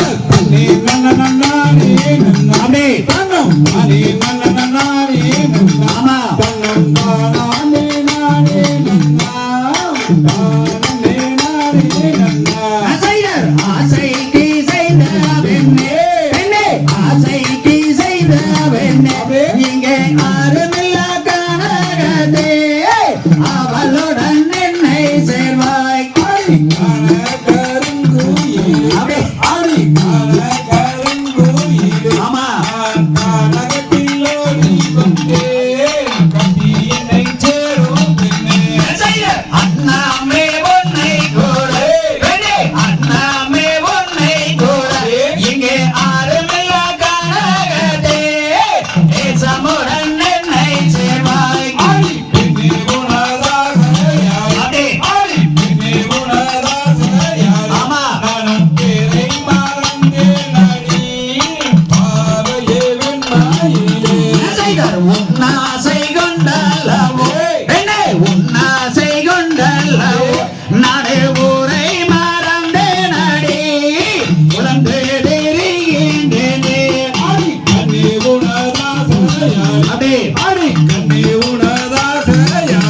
여러분 நடே ஊரை மறந்தேன் அடி உழந்து அதே கண்ணே உணதா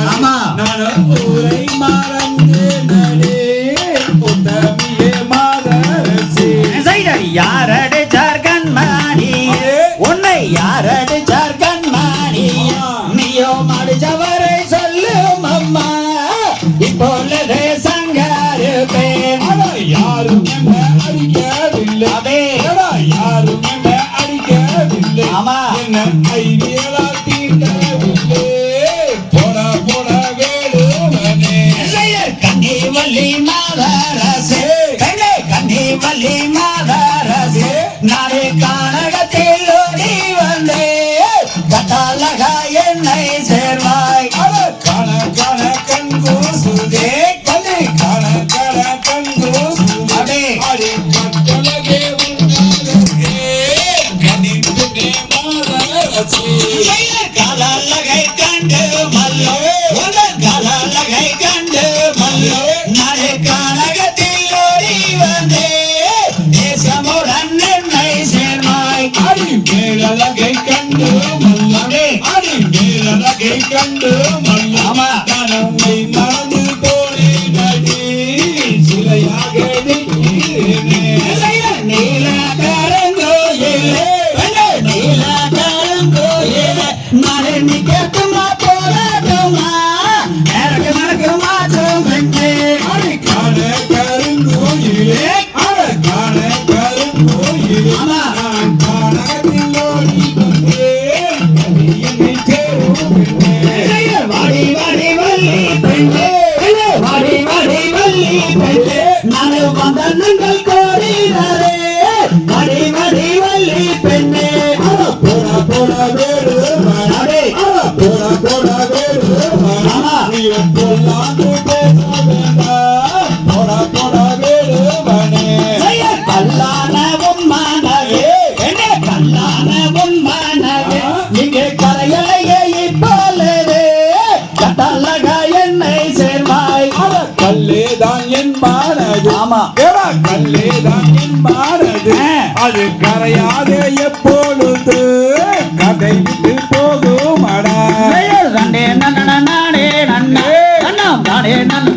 ஆமா. நான் ஊரை மறந்தேன் அடி உத்தமியே மாதரசி. யாரடி ஜார்கன் மாடி? உன்னை யாரடி நாளை கானகத்தில் ஓடி வந்தே. கதாலகா என்னை மேலகை கண்டு மல்லமே அடி மேலகை கண்டு மல்லமா கனவை மறந்து அழகத்தில்லோடி மாறது. ஆமா. கல்லேதான் மாறது. அது கரையாதே எப்பொழுது? கதை விட்டு போகும் அடே நன்னே நன்னே நன்னே நன்னே நன்னே